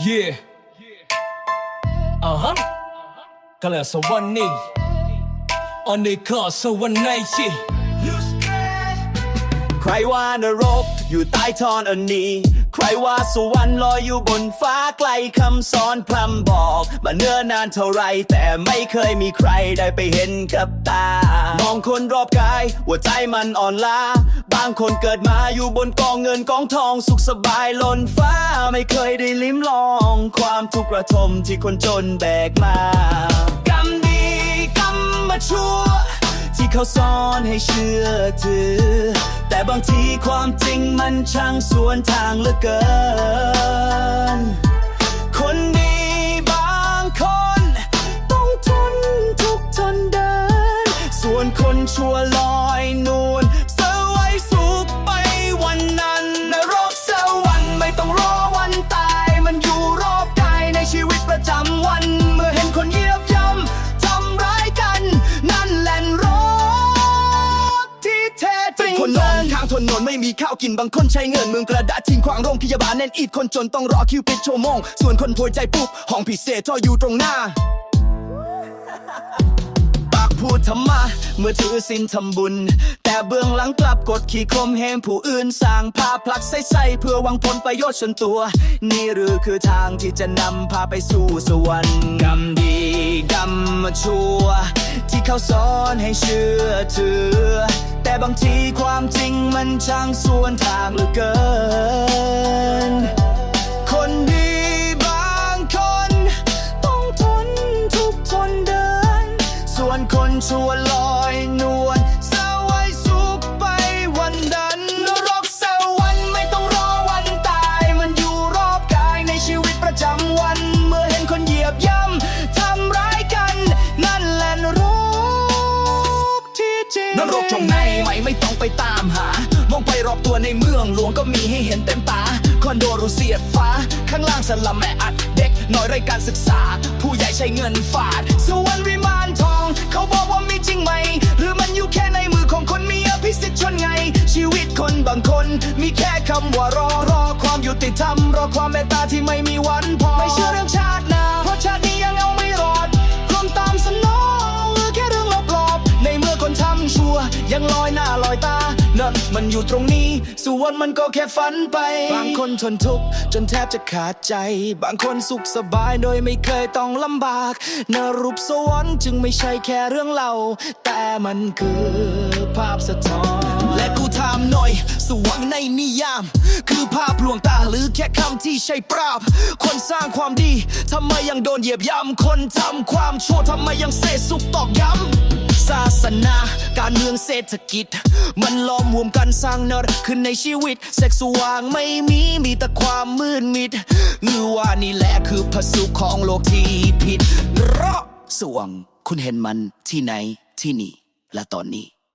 Yeah. Uh huh. ก็แล้วสวรรค์นี่อันนี้ก็สวรรค์ ใครว่านรกอยู่ใต้ทอนอันนี้ ใครว่าสวรรค์ลอยอยู่บนฟ้าไกลคำสอนพร่ำบอก มาเนิ่นนานเท่าไร แต่ไม่เคยมีใครได้ไปเห็นกับตา มองคนรอบกายหัวใจมันอ่อนล้า บางคนเกิดมาอยู่บนกองเงินกองทองสุขสบายล้นฟ้า ไม่เคยได้ลิ้มลอง ความทุกข์ระทมที่คนจนแบกมากรรมดีกรรมมาชั่ว ที่เขาสอนให้เชื่อถือ แต่บางทีความจริงมันช่างสวนทางเหลือเกิน คนดีบางคน ต้องทนทุกทนเดิน ส่วนคนชั่ว แท้จริงคนนอนข้างถนนไม่มีข้าวกินบางคนใช้เงินเมืองกระดาษทิ้งขวางโรงพยาบาลแน่นอีดคนจนต้องรอคิวเป็นชั่วโมง ส่วนคนป่วยใจปุ๊บห้องพิเศษก็อยู่ตรงหน้าปากพูดธรรมะเมื่อถือสินทำบุญ แต่เบื้องหลังกลับกดขี่ข่มเหงผู้อื่นสร้างภาพผลักใส่ๆเพื่อหวังผลประโยชน์ส่วนตัว นี่หรือคือทางที่จะนำพาไปสู่สวรรค์กรรมดีกรรมชั่ว ที่เขาสอนให้เชื่อถือ แต่บางทีความจริงมันช่างส่วนทางเหลือเกิน คนดีบางคน ต้องทนทุกทนเดิน ส่วนคนชั่ว นรกตรงไหนไม่ไม่ต้องไปตามหา มองไปรอบตัวในเมืองหลวงก็มีให้เห็นเต็มตา คอนโดหรูเสียดฟ้า ข้างล่างสลัมแออัดเด็กน้อยไร้การศึกษา ผู้ใหญ่ใช้เงินฝาดสวรรค์วิมานทอง เขาบอกว่ามีจริงไหม หรือมันอยู่แค่ในมือของคนมีอภิสิทธิ์ชนไง ชีวิตคนบางคน มีแค่คำว่ารอรอความยุติธรรมรอความเมตตาที่ไม่มีวันพอไม่เชื่อเรื่องชาตินะ ลอยหน้าลอยตาเนมันอยู่ตรงนี้ ส่วนมันก็แค่ฝันไป บางคนทนทุกข์จนแทบจะขาดใจ บางคนสุขสบายโดยไม่เคยต้องลำบากนรูปสวรรค์จึงไม่ใช่แค่เรื่องเล่า แต่มันคือภาพสะท้อน และกูถามหน่อย สวรรค์ในนิยาม คือภาพลวงตาหรือแค่คำที่ใช้ปราบ คนสร้างความดีทำไมยังโดนเหยียบย่ำคนทำความชั่วทำไมยังเสสุกตอกย้ำ ศาสนา การเมืองเศรษฐกิจ มันล้อมรวมกันสร้างนรกขึ้นในชีวิต แสกสว่างไม่มีมีแต่ความมืดมิดหรือว่านี่แหละคือพระสุขของโลกที่ผิดเราะสว่างคุณเห็นมันที่ไหนที่นี่และตอนนี้